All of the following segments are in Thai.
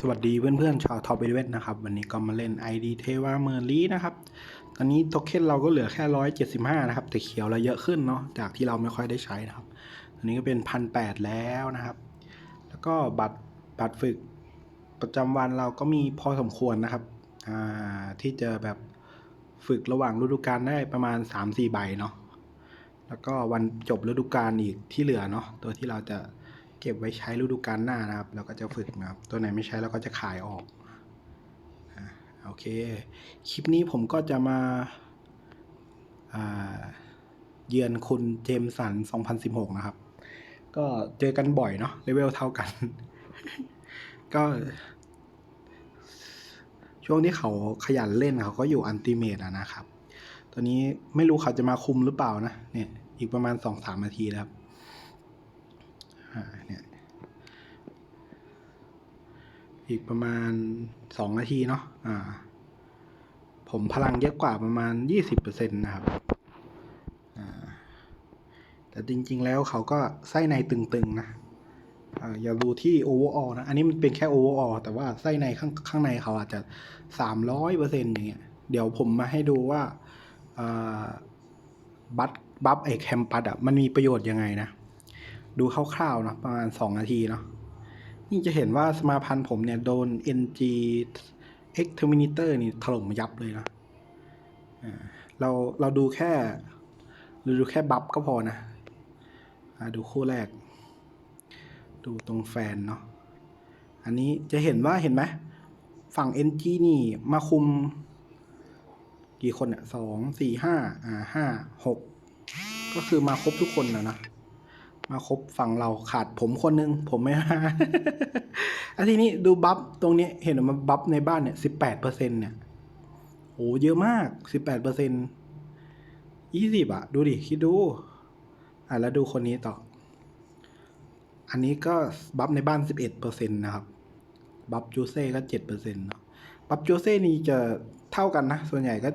สวัสดีเพื่อนๆชาวท็อปเอเวนนะครับ วันนี้ก็มาเล่น ID เทวาเมอร์ลีนะครับ ตอนนี้โทเค็นเราก็เหลือแค่ร้อยเจ็ดสิบห้านะครับ แต่เขียวเราเยอะขึ้นเนาะจากที่เราไม่ค่อยได้ใช้นะครับ ตอนนี้ก็เป็นพันแปดแล้วนะครับ แล้วก็บัตรบัตรฝึกประจำวันเราก็มีพอสมควรนะครับที่จะแบบฝึกระหว่างฤดูกาลได้ประมาณสามสี่ใบเนาะแล้วก็วันจบฤดูกาลอีกที่เหลือเนาะตัวที่เราจะ เก็บไว้ใช้ฤดูกาลหน้านะครับ เราก็จะฝึกนะครับ ตัวไหนไม่ใช้เราก็จะขายออกอะโอเค คลิปนี้ผมก็จะมาเยือนคุณเจมสัน 2016 นะครับ ก็เจอกันบ่อยเนาะเลเวลเท่ากัน ก็ ช่วงที่เขาขยันเล่นเขาก็อยู่อันติเมตนะครับ ตอนนี้ไม่รู้เขาจะมาคุมหรือเปล่านะ เนี่ย อีกประมาณสองสามนาทีแล้วครับ เนี่ยอีกประมาณสองนาทีเนาะอ่า ผมพลังเยอะกว่าประมาณยี่สิบเปอร์เซ็นต์นะครับอ่าแต่จริงๆแล้วเขาก็ไส้ในตึงๆนะอ่าอย่าดูที่โอเวอร์ออนะ อันนี้มันเป็นแค่โอเวอร์ออแต่ว่าไส้ในข้างข้างในเขาอาจจะสามร้อยเปอร์เซ็นต์อย่างเงี้ยเดี๋ยวผมมาให้ดูว่าอ่าบัฟบัฟไอแคมปัสอะมันมีประโยชน์ยังไงนะ ดูคร่าวๆนะประมาณสองนาทีเนาะนี่จะเห็นว่าสมาพันธ์ผมเนี่ยโดน NG Exterminator นี่ถล่มยับเลยนะเราเราดูแค่เราดูแค่บัฟก็พอนะดูคู่แรก ดูตรงแฟนเนาะอันนี้จะเห็นว่าเห็นไหมฝั่ง NG นี่มาคุม กี่คนเนี่ยสองสี่ห้าอ่าห้าหกก็คือมาครบทุกคนนะนะ มาครบฝั่งเราขาดผมคนนึง ผมไม่มาอันทีนี้ดูบัฟตรงนี้เห็นมันบัฟในบ้านเนี่ยสิบแปดเปอร์เซ็นเนี่ยโอ้เยอะมากสิบแปดเปอร์เซ็นยี่สิบอะดูดิ คิดดู อะแล้วดูคนนี้ต่อ อันนี้ก็บัฟในบ้านสิบเอ็ดเปอร์เซ็นต์นะครับบัฟจูเซ่ก็เจ็ดเปอร์เซ็นต์บัฟโจเซ่นี่จะเท่ากันนะ ส่วนใหญ่ก็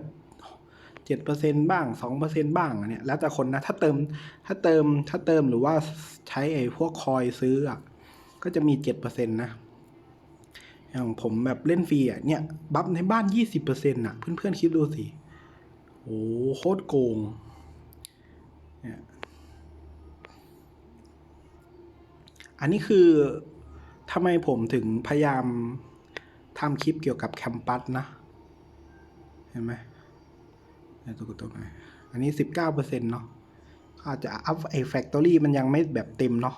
เจ็ดเปอร์เซ็นบ้างสองเปอร์เซ็นบ้างอันเนี่ยแล้วแต่คนนะ ถ้าเติมถ้าเติมถ้าเติมหรือว่าใช้ไอ้พวกคอยซื้ออะก็จะมีเจ็ดเปอร์เซ็นนะอย่างผมแบบเล่นฟรีอะเนี่ย บัฟในบ้านยี่สิบเปอร์เซ็นต์อะ เพื่อนๆคิดดูสิโอ้โคตรโกงเนี่ยอันนี้คือทำไมผมถึงพยายามทำคลิปเกี่ยวกับแคมปัสนะ เห็นไหม ตัวตัวไหนอันนี้สิบเก้าเปอร์เซ็นต์เนาะอาจจะอัพไอแฟคทอรี่มันยังไม่แบบเต็มเนาะ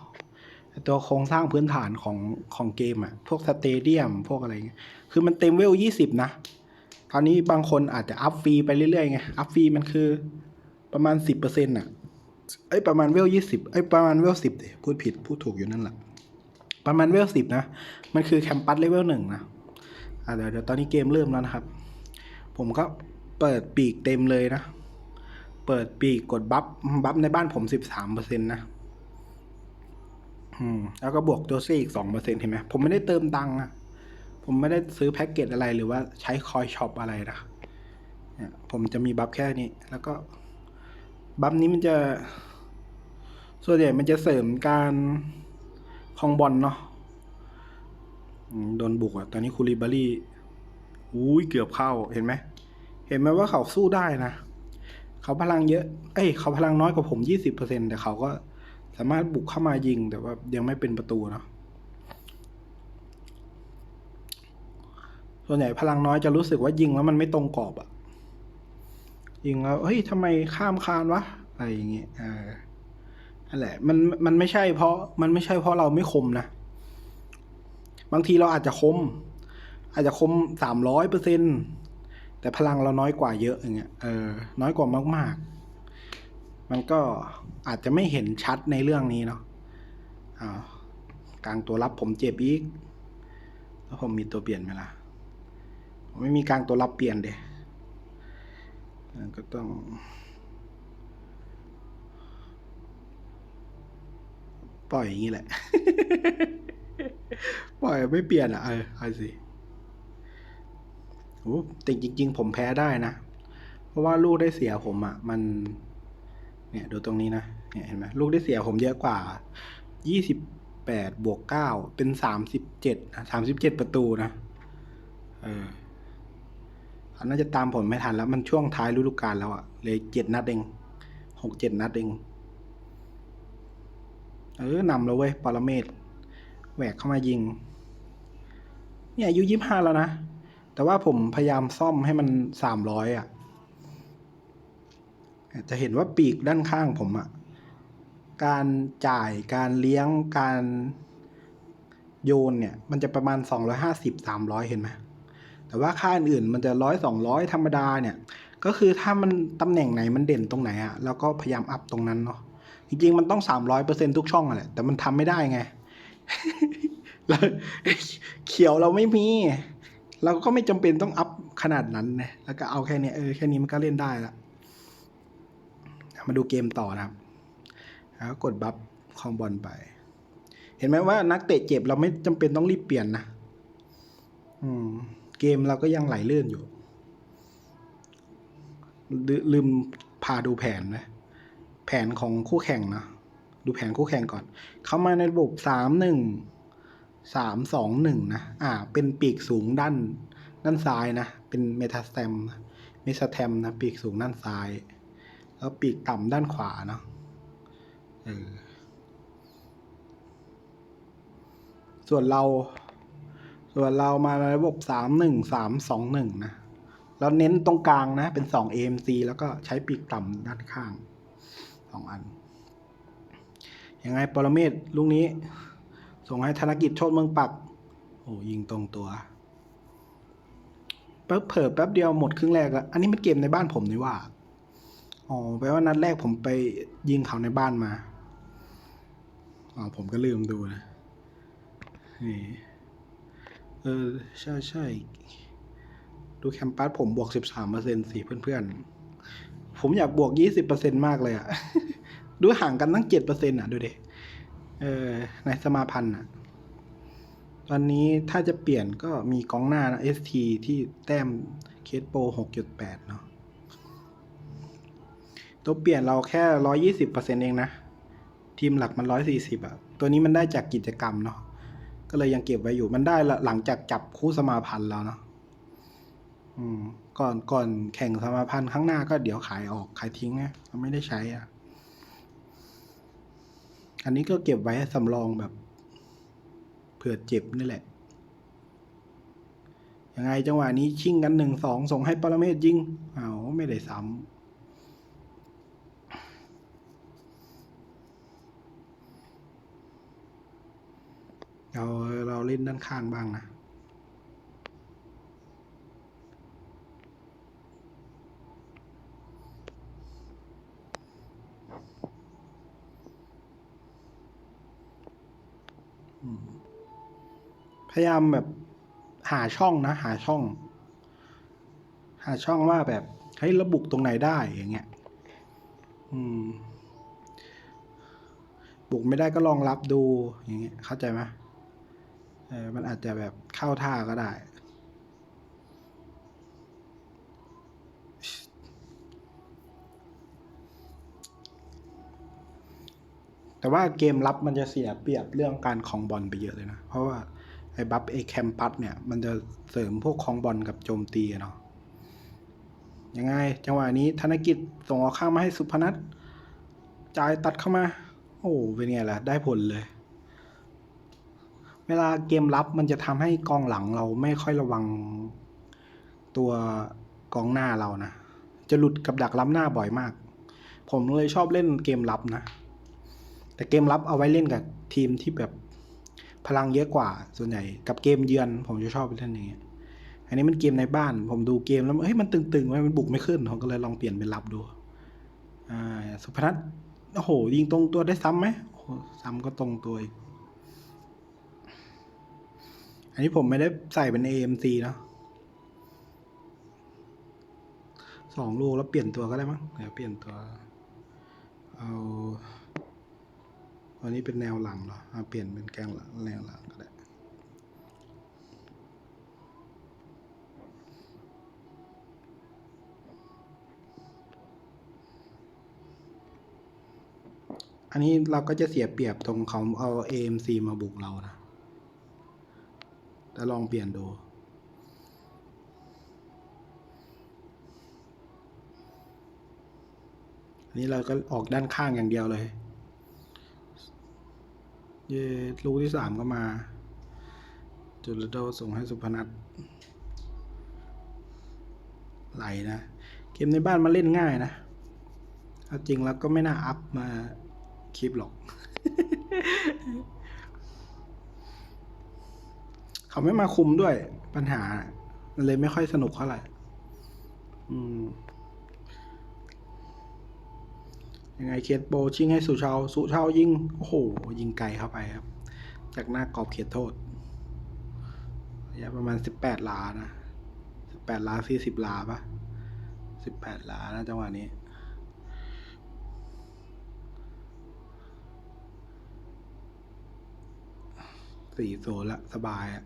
ตัวโครงสร้างพื้นฐานของของเกมอะพวกสเตเดียม พวกอะไรเงี้ยคือมันเต็มเวลยี่สิบนะคราวนี้บางคนอาจจะอัพฟรีไปเรื่อยๆไงอัพฟรีมันคือประมาณสิบเปอร์เซ็นต์อะเอ้ยประมาณเวลยี่สิบเอ้ยประมาณเวลสิบพูดผิดพูดถูกอยู่นั่นแหละประมาณเวลสิบนะ มันคือแคมปัสเลเวลหนึ่งนะอะเดี๋ยวเดี๋ยวตอนนี้เกมเริ่มแล้วนะครับ ผมก็ เปิดปีกเต็มเลยนะ เปิดปีกกดบัฟบัฟในบ้านผมสิบสามเปอร์เซ็นต์นะอืมแล้วก็บวกตัวซี่อีกสองเปอร์เซ็นต์เห็นไหมผมไม่ได้เติมตังค์อะผมไม่ได้ซื้อแพ็กเกจอะไรหรือว่าใช้คอยช็อปอะไรนะเนี่ยผมจะมีบัฟแค่นี้ แล้วก็บัฟนี้มันจะ ส่วนใหญ่มันจะเสริมการคองบอลเนาะโดนบุกอะตอนนี้คูริบารี่อุ้ยเกือบเข้าเห็นไหม เห็นไหมว่าเขาสู้ได้นะ เขาพลังเยอะ เอ้ย เขาพลังน้อยกว่าผมยี่สิบเปอร์เซ็นแต่เขาก็สามารถบุกเข้ามายิงแต่ว่ายังไม่เป็นประตูเนาะส่วนใหญ่พลังน้อยจะรู้สึกว่ายิงแล้วมันไม่ตรงกรอบอะยิงแล้วเฮ้ยทำไมข้ามคานวะอะไรอย่างเงี้ยเออนั่นแหละ มันมันไม่ใช่เพราะมันไม่ใช่เพราะเราไม่คมนะบางทีเราอาจจะคม อาจจะคมสามร้อยเปอร์เซ็นต์ แต่พลังเราน้อยกว่าเยอะอย่างเงี้ยเออน้อยกว่ามาก ๆ มันก็อาจจะไม่เห็นชัดในเรื่องนี้เนาะอ้าวกลางตัวรับผมเจ็บอีกแล้วผมมีตัวเปลี่ยนไหมล่ะผมไม่มีกลางตัวรับเปลี่ยนเดก็ต้องปล่อยอย่างนี้แหละ ปล่อยไม่เปลี่ยนอะ เออเอาสิ โอ้แต่จริง ๆ ผมแพ้ได้นะ เพราะว่าลูกได้เสียผมอะ มัน เนี่ยดูตรงนี้นะ เนี่ยเห็นไหมลูกได้เสียผมเยอะกว่า ยี่สิบแปดบวกเก้าเป็นสามสิบเจ็ดสามสิบเจ็ดประตูนะ เออเขาน่าจะตามผมไม่ทันแล้ว มันช่วงท้ายฤดูกาลแล้วอะเลยเจ็ดนัดเองหกเจ็ดนัดเอง เออนำแล้วเว้ย ปรเมศแหวกเข้ามายิง เนี่ยอายุยี่ห้าแล้วนะ แต่ว่าผมพยายามซ่อมให้มันสามร้อยอะ จะเห็นว่าปีกด้านข้างผมอะการจ่ายการเลี้ยงการโยนเนี่ย มันจะประมาณสองร้อยห้าสิบสามร้อยเห็นไหมแต่ว่าค่าอื่นๆมันจะร้อยสองร้อยธรรมดาเนี่ย ก็คือถ้ามันตำแหน่งไหนมันเด่นตรงไหนอะเราก็พยายามอัพตรงนั้นเนาะจริงๆมันต้องสามร้อยเปอร์เซ็นทุกช่องอะแหละแต่มันทำไม่ได้ไงเขียวเราไม่มี เราก็ไม่จำเป็นต้องอัพขนาดนั้นนะ แล้วก็เอาแค่เนี้ยเออแค่นี้มันก็เล่นได้ละมาดูเกมต่อนะครับแล้วกดบัฟคองบอลไป เห็นไหมว่านักเตะเจ็บเราไม่จำเป็นต้องรีบเปลี่ยนนะอืมเกมเราก็ยังไหลเลื่อนอยู่ลืลืมพาดูแผนนะ แผนของคู่แข่งนะ ดูแผนคู่แข่งก่อน เข้ามาในระบบสามหนึ่ง สามสองหนึ่งนะอ่า เป็นปีกสูงด้านด้านซ้ายนะ เป็นเมทาสเตมเมสเทมนะปีกสูงด้านซ้าย แล้วปีกต่ำด้านขวาเนาะเออส่วนเราส่วนเรามาระบบสามหนึ่งสามสองหนึ่งนะแล้วเน้นตรงกลางนะ เป็นสอง AMC แล้วก็ใช้ปีกต่ำด้านข้างสองอันยังไงปรเมศลูกนี้ ส่งให้ธนกิจโชดเมืองปัก โอ้ยิงตรงตัวแป๊บเผลอแป๊บเดียวหมดครึ่งแรกแล้ว อันนี้มันเกมในบ้านผมนี่ว่า อ๋อแปลว่านัดแรกผมไปยิงเขาในบ้านมา อ๋อผมก็ลืมดูนะ นี่ เออ ใช่ใช่ ดูแคมปัสผมบวกสิบสามเปอร์เซ็นสิเพื่อนๆ ผมอยากบวกยี่สิบเปอร์เซ็นมากเลยอะดูห่างกันตั้งเจ็ดเปอร์เซ็นต์อะดูเด เออในสมาพันธ์อะตอนนี้ถ้าจะเปลี่ยนก็มีกองหน้านะ ST ที่แต้มเคสโปรหกจุดแปดเนาะตัวเปลี่ยนเราแค่ร้อยี่สิบเปอร์เซ็นเองนะ ทีมหลักมันร้อยสี่สิบอะตัวนี้มันได้จากกิจกรรมเนาะก็เลยยังเก็บไว้อยู่มันได้หลังจากจับคู่สมาพันธ์แล้วเนาะอืม ก่อนก่อนแข่งสมาพันธ์ข้างหน้าก็เดี๋ยวขายออกขายทิ้งไงเราไม่ได้ใช้อะ อันนี้ก็เก็บไว้สำรองแบบเผื่อเจ็บนี่แหละ ยังไงจังหวะนี้ชิ่งกันหนึ่งสองส่งให้ปรเมศยิงเอาวไม่ได้ซ้ำเราเราเล่นด้านข้างบ้างนะ พยายามแบบหาช่องนะ หาช่อง หาช่องว่าแบบให้ระบุตรงไหนได้อย่างเงี้ย อืม บุกไม่ได้ก็ลองรับดูอย่างเงี้ย เข้าใจไหมเออมันอาจจะแบบเข้าท่าก็ได้ แต่ว่าเกมรับมันจะเสียเปรียบเรื่องการคลองบอลไปเยอะเลยนะ เพราะว่า ไอ้บัฟไอ้แคมปัสเนี่ย มันจะเสริมพวกคองบอลกับโจมตีเนาะยังไง จังหวะนี้ธนกิจส่งออกข้างมาให้สุพนัทจ่ายตัดเข้ามา โอ้เป็นไงล่ะ ได้ผลเลย เวลาเกมรับมันจะทำให้กองหลังเราไม่ค่อยระวังตัวกองหน้าเรานะ จะหลุดกับดักล้ำหน้าบ่อยมาก ผมเลยชอบเล่นเกมรับนะ แต่เกมรับเอาไว้เล่นกับทีมที่แบบ พลังเยอะกว่าส่วนใหญ่กับเกมเยือนผมจะชอบเล่นอย่างเงี้ยอันนี้มันเกมในบ้าน ผมดูเกมแล้วเฮ้ยมันตึงๆไว้มันบุกไม่ขึ้นผมก็เลยลองเปลี่ยนเป็นรับดูอ่าสุพนัทโอ้โหยิงตรงตัวได้ซ้ำไหมโอ้ซ้ำก็ตรงตัวอีกอันนี้ผมไม่ได้ใส่เป็น AMC เนาะสองลูกแล้วเปลี่ยนตัวก็ได้มั้งเดี๋ยวเปลี่ยนตัวเอา วันนี้เป็นแนวหลังเหรออเปลี่ยนเป็นแกงหลังแนวหลังก็ได้อันนี้เราก็จะเสียเปรียบตรงเขาเอา AMC มาบุกเรานะแต่ลองเปลี่ยนดูอันนี้เราก็ออกด้านข้างอย่างเดียวเลย เยลูกที่สามก็มา จุลโดส่งให้สุพนัทไหลนะ เกมในบ้านมาเล่นง่ายนะเอาจริงแล้วก็ไม่น่าอัพมาคลิปหรอก เขาไม่มาคุมด้วยปัญหา มันเลยไม่ค่อยสนุกเท่าไหร่ อืม ยังไงเคสโบชิงให้สุชาวสุชาวยิงโอ้โหยิงไกลเข้าไปครับ จากหน้ากรอบเขตโทษระยะประมาณสิบแปดลานะสิบแปดลาสี่สิบลาปะสิบแปดลานะจังหวะนี้สี่โซนละสบายอะ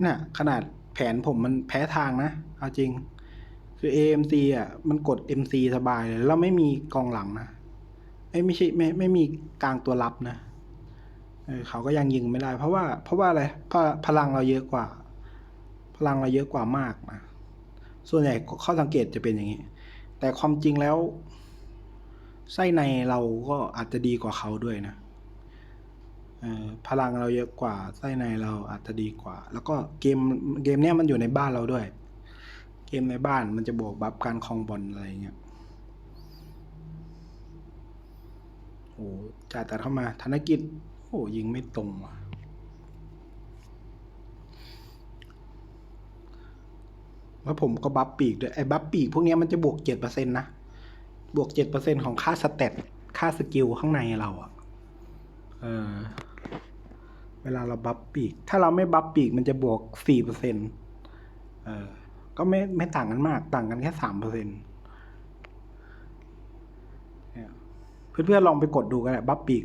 เนี่ยขนาดแผนผมมันแพ้ทางนะ เอาจริง คือ AMC อะมันกด MC สบายเลย แล้วไม่มีกองหลังนะไม่ไม่ใช่ไม่ไม่มีกลางตัวรับนะเออเขาก็ยังยิงไม่ได้ เพราะว่า เพราะว่าอะไรพพลังเราเยอะกว่า พลังเราเยอะกว่ามากนะส่วนใหญ่ข้อสังเกตจะเป็นอย่างนี้ แต่ความจริงแล้วไส้ในเราก็อาจจะดีกว่าเขาด้วยนะพลังเราเยอะกว่าไส้ในเราอาจจะดีกว่า แล้วก็เกมเกมเนี้ยมันอยู่ในบ้านเราด้วย มในบ้านมันจะบวกบัฟการคลองบอลอะไรเงี้ยโอ้จ่ายตัดเข้ามาธนกิจ โอ้ยิงไม่ตรงว่ะแล้วผมก็บัฟปีกด้วยไอ้บัฟปีกพวกนี้มันจะบวกเจ็ดเปอร์เซ็นต์นะบวกเจ็ดเปอร์เซ็นต์ของค่าสเตตค่าสกิลข้างในเราอะเออเวลาเราบัฟปีก ถ้าเราไม่บัฟปีกมันจะบวกสี่เปอร์เซ็นเออ ก็ไม่ไม่ต่างกันมาก ต่างกันแค่สามเปอร์เซ็นต์เพื่อนๆลองไปกดดูกันแหละบัฟปีก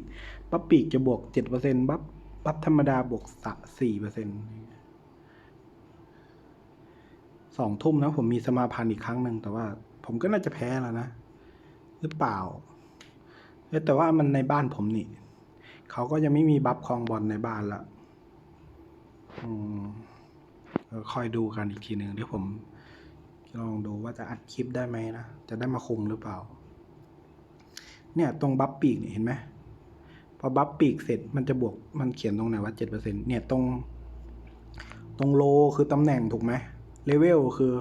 บัฟปีกจะบวกเจ็ดเปอร์เซ็นต์บัฟบัฟธรรมดาบวกสสี่เปอร์เซ็นต์สองทุ่มนะผมมีสมาพันธ์อีกครั้งหนึ่งแต่ว่า ผมก็น่าจะแพ้แล้วนะ หรือเปล่า แต่ว่ามันในบ้านผมนี่เขาก็ยังไม่มีบัฟคลองบอลในบ้านละอืมเออ คอยดูกันอีกทีหนึ่งเดี๋ยวผมลองดูว่าจะอัดคลิปได้ไหมนะ จะได้มาคุมหรือเปล่า เนี่ยตรงบัฟปีกเนี่ยเห็นไหมพอบัฟปีกเสร็จมันจะบวกมันเขียนตรงไหนว่าเจ็ดเปอร์เซ็นเนี่ยตรง ตรงโลคือตำแหน่งถูกไหมเลเวลคือ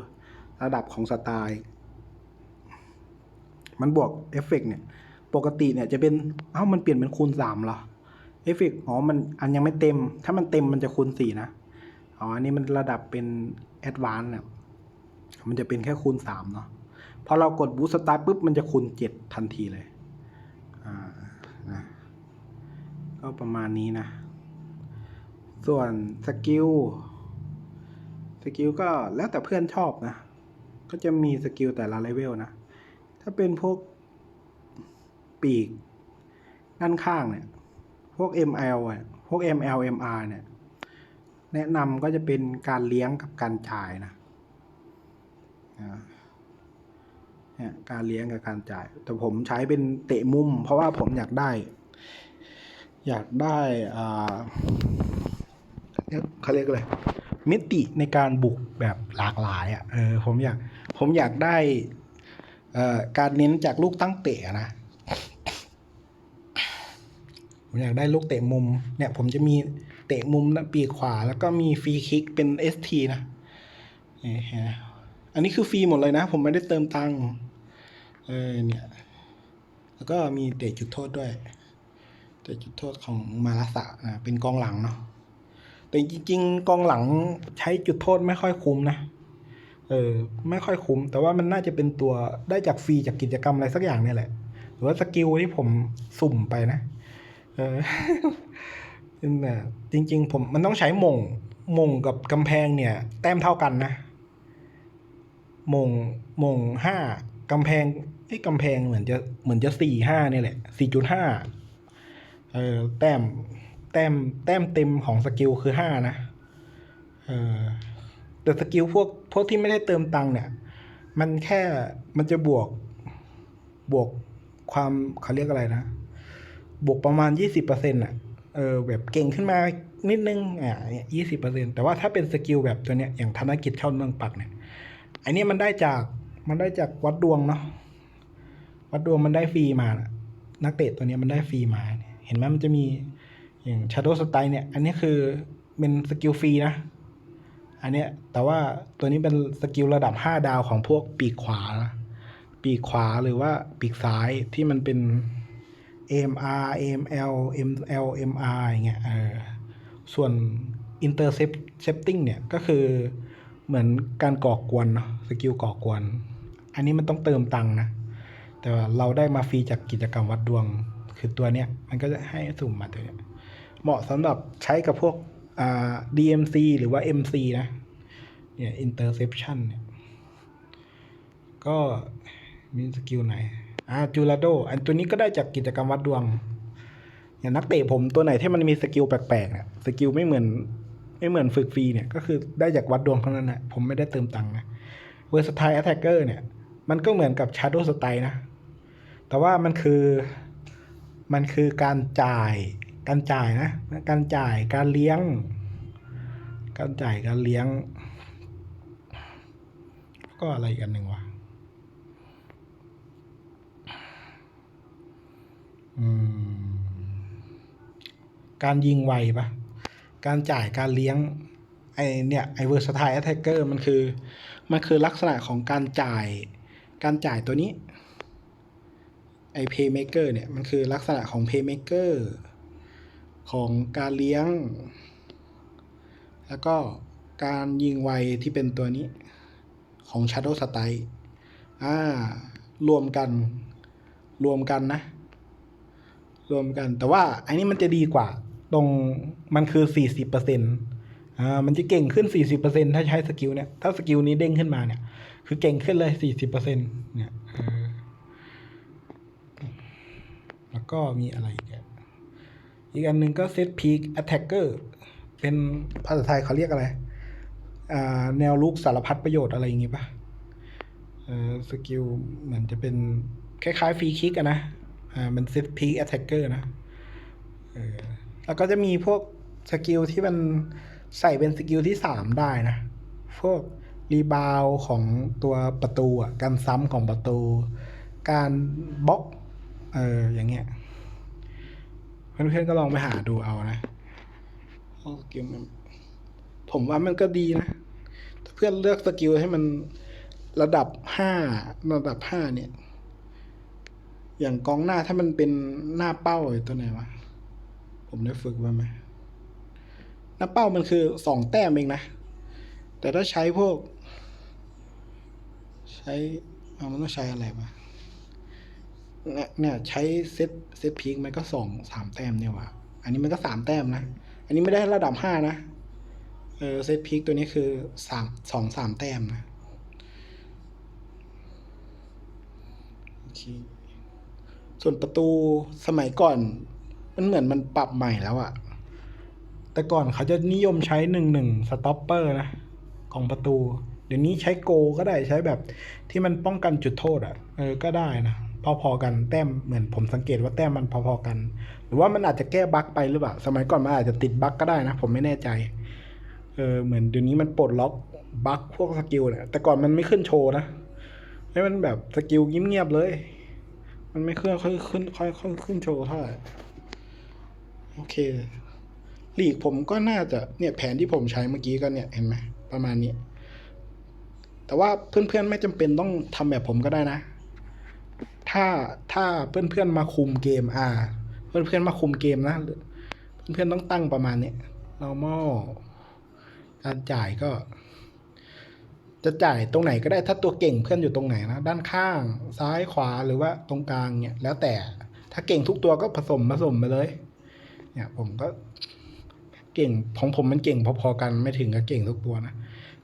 ระดับของสไตล์มันบวกเอฟเฟกเนี่ย ปกติเนี่ยจะเป็น เอ้ามันเปลี่ยนเป็นคูณสามเหรอ เอฟเฟกอ๋อ มันอันยังไม่เต็ม ถ้ามันเต็มมันจะคูณสี่นะ อ๋ออันนี้มันระดับเป็นแอดวานซ์เนี่ยมันจะเป็นแค่คูณสามเนาะพอเรากดบูสต์สตาร์ปุ๊บมันจะคูณเจ็ดทันทีเลยอ่านะก็ประมาณนี้นะ ส่วนสกิลสกิลก็แล้วแต่เพื่อนชอบนะ ก็จะมีสกิลแต่ละเลเวลนะ ถ้าเป็นพวกปีกด้านข้างเนี่ย พวก ML อะ พวก ML MR เนี่ย แนะนำก็จะเป็นการเลี้ยงกับการจ่ายนะเนี่ยการเลี้ยงกับการจ่าย แต่ผมใช้เป็นเตะมุม เพราะว่าผมอยากได้ อยากได้อ่าเขาเรียกอะไรมิติในการบุกแบบหลากหลายอะเออผมอยากผมอยากได้เออการเน้นจากลูกตั้งเตะนะ ผมอยากได้ลูกเตะมุม เนี่ย ผมจะมี เตะมุมนะปีกขวา แล้วก็มีฟรีคิกเป็น ST นะนี่เห็นไหมอันนี้คือฟรีหมดเลยนะ ผมไม่ได้เติมตังค์เออเนี่ยแล้วก็มีเตะจุดโทษด้วย เตะจุดโทษของมาลาสะนะเป็นกองหลังเนาะแต่จริง ๆ กองหลังใช้จุดโทษไม่ค่อยคุ้มนะเออไม่ค่อยคุ้ม แต่ว่ามันน่าจะเป็นตัวได้จากฟรีจากกิจกรรมอะไรสักอย่างเนี่ยแหละ หรือว่าสกิลที่ผมสุ่มไปนะ เออ เป็นแบบจริง ๆ ผมมันต้องใช้มงมงกับกำแพงเนี่ย แต้มเท่ากันนะมงมงห้ากำแพงไอ้กำแพงเหมือนจะเหมือนจะสี่ห้าเนี่ยแหละสี่จุดห้าเออแต้มแต้มแต้มเต็มของสกิลคือห้านะเออแต่สกิลพวกพวกที่ไม่ได้เติมตังค์เนี่ย มันแค่มันจะบวกบวกความเขาเรียกอะไรนะ บวกประมาณยี่สิบเปอร์เซ็นต์อะ เออแบบเก่งขึ้นมานิดนึงอ่ายี่สิบเปอร์เซ็นแต่ว่าถ้าเป็นสกิลแบบตัวเนี้ยอย่างธนกิจเข้าเมืองปักเนี่ยอันนี้มันได้จากมันได้จากวัดดวงเนาะวัดดวงมันได้ฟรีมานะนักเตะตัวเนี้ยมันได้ฟรีมาเห็นไหมมันจะมีอย่างชาโดสไตล์เนี่ย อันนี้คือเป็นสกิลฟรีนะ อันเนี้ยแต่ว่าตัวนี้เป็นสกิลระดับห้าดาวของพวกปีกขวานะปีกขวาหรือว่าปีกซ้ายที่มันเป็น AMR AML ML MR อย่างเงี้ยเออส่วน intercepting เนี่ย ก็คือเหมือนการก่อกวนเนาะสกิลก่อกวน อันนี้มันต้องเติมตังค์นะ แต่ว่าเราได้มาฟรีจากกิจกรรมวัดดวง คือตัวเนี้ย มันก็จะให้สุ่มมาตัวเนี้ย เหมาะสำหรับใช้กับพวกอ่า DMC หรือว่า MC นะ เนี่ย interception เนี่ย ก็มีสกิลไหน อ่าจูราโด อันตัวนี้ก็ได้จากกิจกรรมวัดดวง อย่างนักเตะผมตัวไหนที่มันมีสกิลแปลกๆเนี่ยสกิลไม่เหมือน ไม่เหมือนฝึกฟรีเนี่ย ก็คือได้จากวัดดวงเท่านั้นแหละผมไม่ได้เติมตังค์นะเวอร์สไตล์แอตแทกเกอร์เนี่ย มันก็เหมือนกับชาร์โดสไตล์นะ แต่ว่ามันคือมันคือการจ่าย การจ่ายนะ การจ่าย การเลี้ยง การจ่าย การเลี้ยง ก็อะไรอีกอันหนึ่งวะ อืม การยิงไวปะการจ่ายการเลี้ยง ไอเนี่ยไอเวอร์สไตล์แอตแทกเกอร์มันคือ มันคือลักษณะของการจ่าย การจ่ายตัวนี้ ไอเพย์เมเกอร์เนี่ย มันคือลักษณะของเพย์เมเกอร์ของการเลี้ยง แล้วก็การยิงไวที่เป็นตัวนี้ของ Shadow Strike อ่ารวมกัน รวมกันนะ รวมกัน แต่ว่าอันนี้มันจะดีกว่า ตรงมันคือสี่สิบเปอร์เซ็นต์อ่ามันจะเก่งขึ้นสี่สิบเปอร์เซ็นต์ถ้าใช้สกิลเนี่ยถ้าสกิลนี้เด้งขึ้นมาเนี่ย คือเก่งขึ้นเลยสี่สิบเปอร์เซ็นต์เนี่ยแล้วก็มีอะไรอีกอะอีกอันหนึ่งก็เซตพีคแอตแทกเกอร์เป็นภาษาไทยเขาเรียกอะไร อ่า แนวลุกสารพัดประโยชน์อะไรอย่างงี้ปะเออสกิลเหมือนจะเป็น คล้ายๆฟรีคิกอะนะ อ่ามันเซตพีแอตแทกเกอร์นะแล้วก็จะมีพวกสกิลที่มันใส่เป็นสกิลที่สามได้นะ พวกรีบาวของตัวประตูอะ การซ้ำของประตู การบล็อก เออ อย่างเงี้ย เพื่อนๆก็ลองไปหาดูเอานะเอาสกิลมันผมว่ามันก็ดีนะ ถ้าเพื่อนเลือกสกิลให้มันระดับห้าระดับห้าเนี่ย อย่างกองหน้าถ้ามันเป็นหน้าเป้าไอ้ตัวไหนวะ ผมได้ฝึกมาไหมหน้าเป้ามันคือสองแต้มเองนะ แต่ถ้าใช้พวก ใช้เอามันต้องใช้อะไรวะเนี่ยเนี่ยใช้เซตเซตพีคมันก็สองสามแต้มเนี่ยวะอันนี้มันก็สามแต้มนะ อันนี้ไม่ได้ระดับห้านะ เออเซตพีคตัวนี้คือสามสองสามแต้มนะโอเค ส่วนประตูสมัยก่อน มันเหมือนมันปรับใหม่แล้วอะแต่ก่อนเขาจะนิยมใช้หนึ่งหนึ่งสต็อปเปอร์นะ ของประตู เดี๋ยวนี้ใช้โกก็ได้ใช้แบบที่มันป้องกันจุดโทษอะเออก็ได้นะพอๆกันแต้มเหมือนผมสังเกตว่าแต้มมันพอๆกัน หรือว่ามันอาจจะแก้บั๊กไปหรือเปล่าสมัยก่อนมันอาจจะติดบั๊กก็ได้นะ ผมไม่แน่ใจเออเหมือนเดี๋ยวนี้มันปลดล็อกบั๊กพวกสกิลเนี่ยแต่ก่อนมันไม่ขึ้นโชว์นะให้มันแบบสกิลเงียบๆเลย มันไม่เคลื่อนค่อยขึ้นค่อยค่อยขึ้นโชว์เท่าไหร่โอเคหลีกผมก็น่าจะเนี่ยแผนที่ผมใช้เมื่อกี้ก็เนี่ยเห็นไหมประมาณนี้ แต่ว่าเพื่อนๆไม่จำเป็นต้องทำแบบผมก็ได้นะ ถ้าถ้าเพื่อนๆมาคุมเกมอ่า เพื่อนๆมาคุมเกมนะเพื่อนๆต้องตั้งประมาณนี้ normal การจ่ายก็ จะจ่ายตรงไหนก็ได้ถ้าตัวเก่งเพื่อนอยู่ตรงไหนนะด้านข้าง ซ้ายขวาหรือว่าตรงกลางเนี่ย แล้วแต่ถ้าเก่งทุกตัวก็ผสมผสมไปเลย เนี่ย ผมก็เก่งของผมมันเก่งพอๆกันไม่ถึงกับเก่งทุกตัวนะ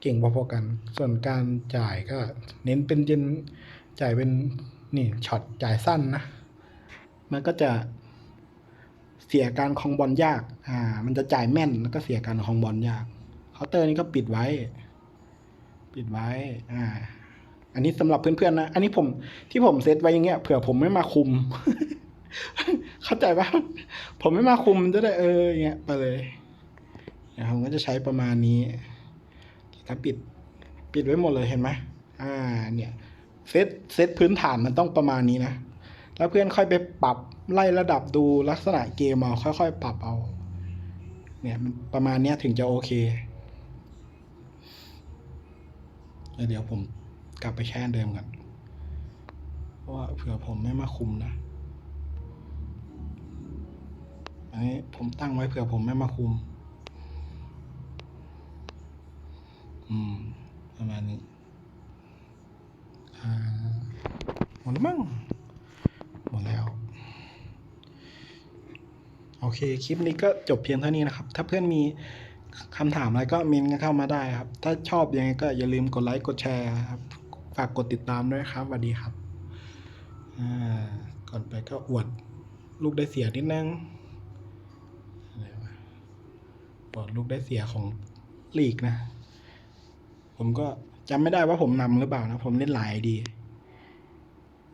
เก่งพอๆกัน ส่วนการจ่ายก็ เน้นเป็นเจนจ่ายเป็นนี่ช็อตจ่ายสั้นนะมันก็จะเสียการคลองบอลยาก อ่า มันจะจ่ายแม่นแล้วก็เสียการคลองบอลยากเคาน์เตอร์นี้ก็ปิดไว้ ปิดไว้อ่าอันนี้สำหรับเพื่อนๆนะ อันนี้ผมที่ผมเซตไว้อย่างเงี้ยเผื่อผมไม่มาคุม เข้าใจปะผมไม่มาคุมจะได้เอออย่างเงี้ยไปเลยเดี๋ยวผมก็จะใช้ประมาณนี้ถ้าปิดปิดไว้หมดเลยเห็นไหมอ่า เนี่ยเซตเซตพื้นฐานมันต้องประมาณนี้นะ แล้วเพื่อนค่อยไปปรับไล่ระดับดูลักษณะเกมเอาค่อยๆ ปรับเอา เนี่ยมันประมาณเนี้ยถึงจะโอเค แล้วเดี๋ยวผมกลับไปแช่เดิมกันเพราะว่าเผื่อผมไม่มาคุมนะ อันนี้ผมตั้งไว้เผื่อผมไม่มาคุม อืม ประมาณนี้ อ่า หมดแล้วมั้ง หมดแล้วโอเค คลิปนี้ก็จบเพียงเท่านี้นะครับ ถ้าเพื่อนมี คำถามอะไรก็เมนกันเข้ามาได้ครับ ถ้าชอบยังไงก็อย่าลืมกดไลค์กดแชร์ครับ ฝากกดติดตามด้วยครับสวัสดีครับอ่าก่อนไปก็อวดลูกได้เสียนิดนึงอะไรวะอดลูกได้เสียของลีกนะ ผมก็จำไม่ได้ว่าผมนำหรือเปล่านะ ผมเล่นหลายดี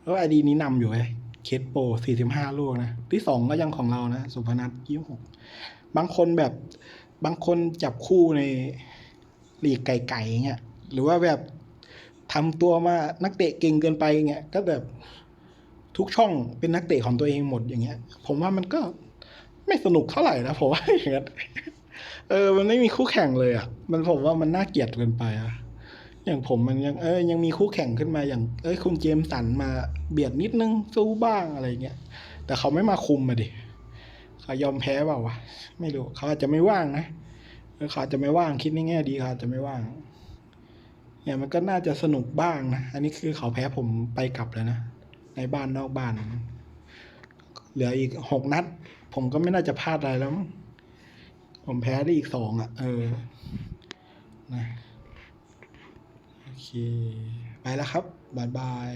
แล้วไอดีนี้นำอยู่ไอ้เคสโปสี่สิบห้าลูกนะ ที่สองก็ยังของเรานะ สุพนัทยี่หกบางคนแบบ บางคนจับคู่ในลีกไก่ๆเงี้ยหรือว่าแบบทำตัวมานักเตะเก่งเกินไปเงี้ยก็แบบทุกช่องเป็นนักเตะของตัวเองหมดอย่างเงี้ย ผมว่ามันก็ไม่สนุกเท่าไหร่นะผมว่าอย่างเงี้ยเออ มันไม่มีคู่แข่งเลยอะ มันผมว่ามันน่าเกลียดเกินไปอะ อย่างผมมันยังเออยังมีคู่แข่งขึ้นมาอย่าง เอ้ยคุณเจมสันมาเบียดนิดนึงสู้บ้างอะไรเงี้ยแต่เขาไม่มาคุมมาดิ เขายอมแพ้เปล่าวะไม่รู้เขาอาจจะไม่ว่างนะเออเขาอาจจะไม่ว่างคิดในแง่ดีเขาอาจจะไม่ว่าง เนี่ยมันก็น่าจะสนุกบ้างนะอันนี้คือเขาแพ้ผมไปกลับเลยนะในบ้านนอกบ้าน เหลืออีกหกนัด ผมก็ไม่น่าจะพลาดอะไรแล้วผมแพ้ได้อีกสองอะ เออนะโอเค ไปแล้วครับบ๊ายบาย